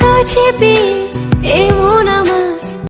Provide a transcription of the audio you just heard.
কাছে পে এমন